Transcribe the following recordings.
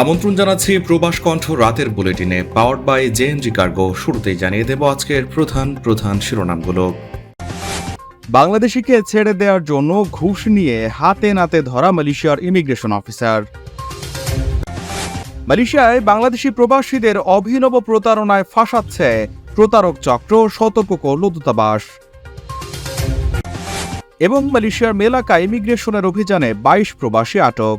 আমন্ত্রণ জানাচ্ছি প্রবাস কণ্ঠ রাতের বুলেটিনে পাওয়ার্ড বাই জেএনজি কার্গো শুরুতেই জানিয়ে দেব আজকের প্রধান প্রধান শিরোনামগুলো। বাংলাদেশিকে ছেড়ে দেওয়ার জন্য ঘুষ নিয়ে হাতে নাতে ধরা মালয়েশিয়ার ইমিগ্রেশন অফিসার মালয়েশিয়ায় বাংলাদেশি প্রবাসীদের অভিনব প্রতারণায় ফাঁসাচ্ছে প্রতারক চক্র, সতর্ক করল দূতাবাস। এবং মালয়েশিয়ার মেলাকা ইমিগ্রেশনের অভিযানে বাইশ প্রবাসী আটক।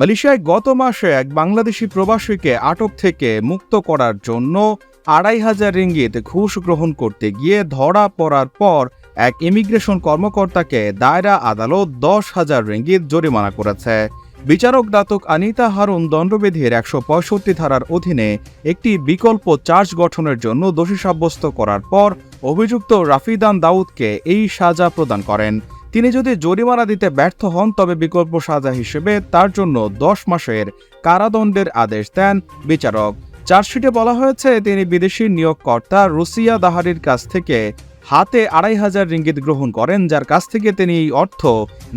মালয়েশিয়ায় গত মাসে এক বাংলাদেশি প্রবাসীকে আটক থেকে মুক্ত করার জন্য আড়াই হাজার রিঙ্গিত ঘুষ গ্রহণ করতে গিয়ে ধরা পড়ার পর এক ইমিগ্রেশন কর্মকর্তাকে দায়রা আদালত দশ হাজার রিঙ্গিত জরিমানা করেছে। বিচারক দাতক আনিতা হারুন দণ্ডবিধির একশো পঁয়ষট্টি ধারার অধীনে একটি বিকল্প চার্জ গঠনের জন্য দোষী সাব্যস্ত করার পর অভিযুক্ত রাফিদান দাউদকে এই সাজা প্রদান করেন। তিনি যদি জরিমানা দিতে ব্যর্থ হন, তবে বিকল্প সাজা হিসেবে তার জন্য দশ মাসের কারাদণ্ডের আদেশ দেন বিচারক। চার্জশিটে বলা হয়েছে, তিনি বিদেশি নিয়োগকর্তা রুসিয়া দাহারির কাছ থেকে হাতে আড়াই হাজার রিঙ্গিত গ্রহণ করেন, যার কাছ থেকে তিনি এই অর্থ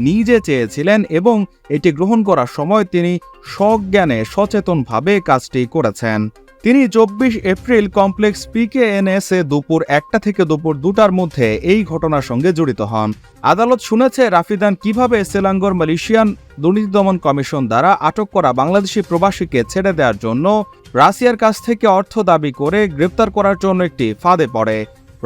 নিজে চেয়েছিলেন এবং এটি গ্রহণ করার সময় তিনি সজ্ঞানে সচেতনভাবে কাজটি করেছেন। তিনি চব্বিশ এপ্রিল কমপ্লেক্স পিকেএনএস এ দুপুর একটা থেকে দুপুর দুটার মধ্যে এই ঘটনার সঙ্গে জড়িত হন। আদালত শুনেছে, রাফিদান কীভাবে সেলাঙ্গর মালয়েশিয়ান দুর্নীতি দমন কমিশন দ্বারা আটক করা বাংলাদেশি প্রবাসীকে ছেড়ে দেওয়ার জন্য রাশিয়ার কাছ থেকে অর্থ দাবি করে গ্রেপ্তার করার জন্য একটি ফাঁদে পড়ে।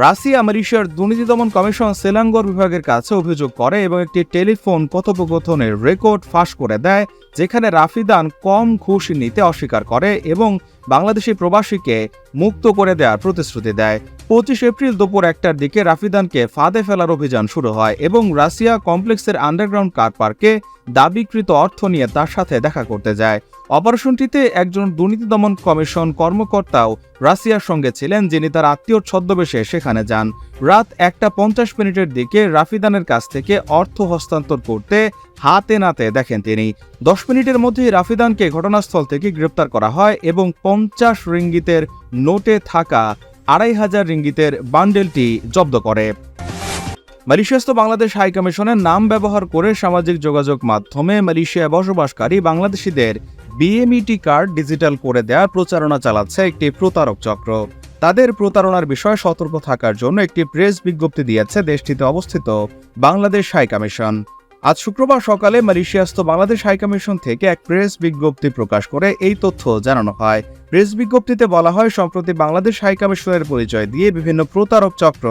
রাশিয়া, মালয়েশিয়ার দুর্নীতি দমন কমিশন সেলাঙ্গর বিভাগের কাছে অভিযোগ করে এবং একটি টেলিফোন কথোপকথনের রেকর্ড ফাঁস করে দেয়, যেখানে রাফিদান কম ঘুষ নিতে অস্বীকার করে এবং বাংলাদেশি প্রবাসীকে মুক্ত করে দেওয়ার প্রতিশ্রুতি দেয়। পঁচিশ এপ্রিল দুপুর একটার দিকে রাফিদানকে ফাঁদে ফেলার অভিযান শুরু হয় এবং রাশিয়া কমপ্লেক্সের আন্ডারগ্রাউন্ড কার পার্কে দাবিকৃত অর্থ নিয়ে তার সাথে দেখা করতে যায়। অপারেশনটিতে একজন দুর্নীতি দমন কমিশন কর্মকর্তাও রাশিয়ার সঙ্গে ছিলেন যিনি তার আত্মীয় ছদ্মবেশে সেখানে যান। রাত একটা পঞ্চাশ মিনিটের দিকে রাফিদানের কাছ থেকে অর্থ হস্তান্তর করতে হাতে নাতে দেখেন তিনি। দশ মিনিটের মধ্যেই রাফিদানকে ঘটনাস্থল থেকে গ্রেপ্তার করা হয় এবং পঞ্চাশ রিঙ্গিতের নোটে থাকা আড়াই হাজার রিঙ্গিতের বান্ডেলটি জব্দ করে। মালয়েশিয়াস্থ বাংলাদেশ হাইকমিশনের নাম ব্যবহার করে সামাজিক যোগাযোগ মাধ্যমে মালয়েশিয়ায় বসবাসকারী বাংলাদেশিদের বিএমইটি কার্ড ডিজিটাল করে দেওয়ার প্রচারণা চালাচ্ছে একটি প্রতারক চক্র। তাদের প্রতারণার বিষয়ে সতর্ক থাকার জন্য একটি প্রেস বিজ্ঞপ্তি দিয়েছে দেশটিতে অবস্থিত বাংলাদেশ হাইকমিশন আজ শুক্রবার সকালে মালয়েশিয়াস্থ বাংলাদেশ হাইকমিশন থেকে এক প্রেস বিজ্ঞপ্তি প্রকাশ করে এই তথ্য জানানো হয়। প্রেস বিজ্ঞপ্তিতে বলা হয়, সম্প্রতি বাংলাদেশ হাইকমিশনের পরিচয় দিয়ে বিভিন্ন প্রতারক চক্র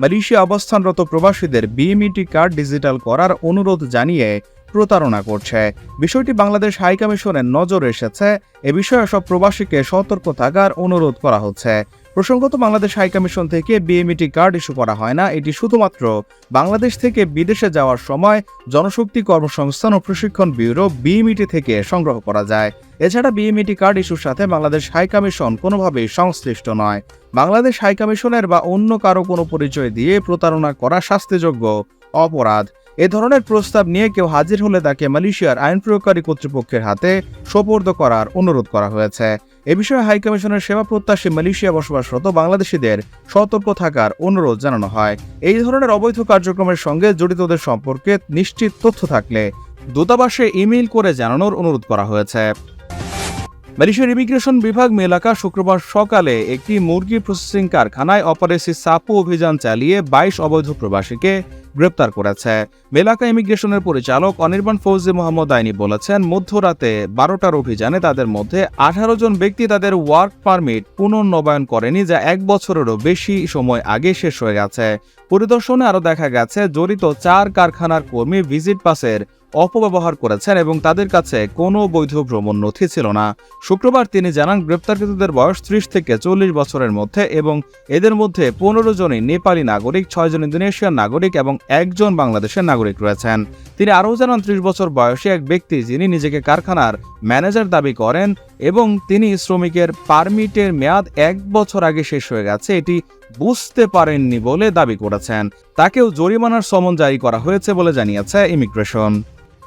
মালয়েশিয়া অবস্থানরত প্রবাসীদের বিএমইটি কার্ড ডিজিটাল করার অনুরোধ জানিয়ে প্রতারণা করছে। বিষয়টি বাংলাদেশ হাইকমিশনের নজর এসেছে। এ বিষয়ে সব প্রবাসীকে সতর্ক থাকার অনুরোধ করা হচ্ছে। প্রসঙ্গত বাংলাদেশ হাইকমিশন থেকে বিএমইটি কার্ড ইস্যু করা হয় না। এটি শুধুমাত্র বাংলাদেশ থেকে বিদেশে যাওয়ার সময় জনশক্তি কর্মসংস্থান ও প্রশিক্ষণ ব্যুরো বিএমইটি থেকে সংগ্রহ করা যায়। এছাড়া বিএমইটি কার্ড ইস্যুর সাথে বাংলাদেশ হাইকমিশন কোনোভাবেই সংশ্লিষ্ট নয়। বাংলাদেশ হাইকমিশনের বা অন্য কারও কোনো পরিচয় দিয়ে প্রতারণা করা শাস্তিযোগ্য অপরাধ। এ ধরনের প্রস্তাব নিয়ে কেউ হাজির হলে তাকে মালয়েশিয়ার আইন প্রয়োগকারী কর্তৃপক্ষের হাতে সোপর্দ করার অনুরোধ করা হয়েছে। এ বিষয়ে হাইকমিশনের সেবা প্রত্যাশী মালয়েশিয়া বসবাসরত বাংলাদেশিদের সতর্ক থাকার অনুরোধ জানানো হয়। এই ধরনের অবৈধ কার্যক্রমের সঙ্গে জড়িতদের সম্পর্কে নিশ্চিত তথ্য থাকলে দূতাবাসে ইমেইল করে জানানোর অনুরোধ করা হয়েছে। মালয়েশিয়ার ইমিগ্রেশন বিভাগ মেলাকা শুক্রবার সকালে একটি মুরগি প্রসেসিং কারখানায় অপারেসি সাপু অভিযান চালিয়ে বাইশ অবৈধ প্রবাসীকে গ্রেপ্তার করেছে মেলাকা ইমিগ্রেশনের পরিচালক অনির্বাণ ফৌজি মোহাম্মদ আইনি বলেছেন, মধ্যরাতে বারোটার অভিযানে তাদের মধ্যে আঠারো জন ব্যক্তি তাদের ওয়ার্ক পারমিট পুনর্নবায়ন করেনি, যা এক বছরেরও বেশি সময় আগে শেষ হয়ে গেছে। পরিদর্শনে আরও দেখা গেছে, জড়িত চার কারখানার কর্মী ভিজিট পাসের অপব্যবহার করেছেন এবং তাদের কাছে কোনো বৈধ ভ্রমণ নথি ছিল না। শুক্রবার তিনি জানান, গ্রেপ্তারকৃতদের বয়স ত্রিশ থেকে চল্লিশ বছরের মধ্যে এবং এদের মধ্যে পনেরো জনই নেপালি নাগরিক ছয়জন ইন্দোনেশিয়ান নাগরিক এবং একজন বাংলাদেশের নাগরিক রয়েছেন। তিনি আরও জানান, ত্রিশ বছর বয়সী এক ব্যক্তি যিনি নিজেকে কারখানার ম্যানেজার দাবি করেন এবং তিনি শ্রমিকের পারমিটের মেয়াদ এক বছর আগে শেষ হয়ে গেছে, এটি বুঝতে পারেননি বলে দাবি করেছেন। তাকেও জরিমানার সমন জারি করা হয়েছে বলে জানিয়েছে ইমিগ্রেশন।